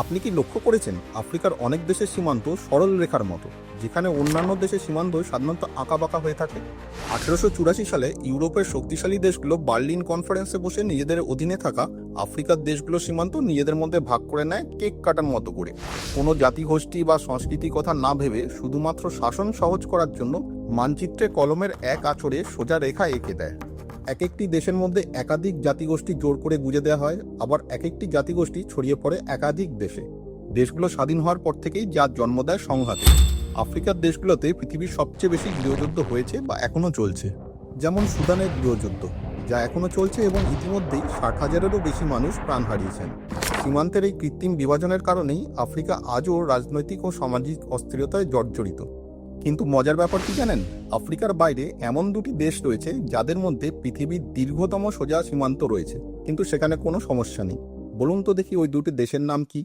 আপনি কি লক্ষ্য করেছেন আফ্রিকার অনেক দেশের সীমান্ত সরল রেখার মতো, যেখানে অন্যান্য দেশের সীমান্ত সাধারণত আঁকাবাঁকা হয়ে থাকে? আঠেরোশো চুরাশি সালে ইউরোপের শক্তিশালী দেশগুলো বার্লিন কনফারেন্সে বসে নিজেদের অধীনে থাকা আফ্রিকার দেশগুলোর সীমান্ত নিজেদের মধ্যে ভাগ করে নেয় কেক কাটার মতো করে। কোনো জাতিগোষ্ঠী বা সংস্কৃতি কথা না ভেবে শুধুমাত্র শাসন সহজ করার জন্য মানচিত্রে কলমের এক আচরে সোজা রেখা এঁকে দেয়। এক একটি দেশের মধ্যে একাধিক জাতিগোষ্ঠী জোর করে গুঁজে দেওয়া হয়, আবার এক একটি জাতিগোষ্ঠী ছড়িয়ে পড়ে একাধিক দেশে। দেশগুলো স্বাধীন হওয়ার পর থেকেই যা জন্ম দেয় সংঘাতে আফ্রিকার দেশগুলোতে পৃথিবীর সবচেয়ে বেশি গৃহযুদ্ধ হয়েছে বা এখনও চলছে। যেমন সুদানের গৃহযুদ্ধ, যা এখনও চলছে এবং ইতিমধ্যেই ষাট হাজারেরও বেশি মানুষ প্রাণ হারিয়েছেন। সীমান্তের এই কৃত্রিম বিভাজনের কারণেই আফ্রিকা আজও রাজনৈতিক ও সামাজিক অস্থিরতায় জর্জরিত। কিন্তু মজার ব্যাপার কি জানেন? আফ্রিকার বাইরে এমন দুটি দেশ রয়েছে যাদের মধ্যে পৃথিবীর দীর্ঘতম সোজা সীমান্ত রয়েছে। কিন্তু সেখানে কোনো সমস্যা নেই। বলুন তো দেখি ওই দুটি দেশের নাম কি?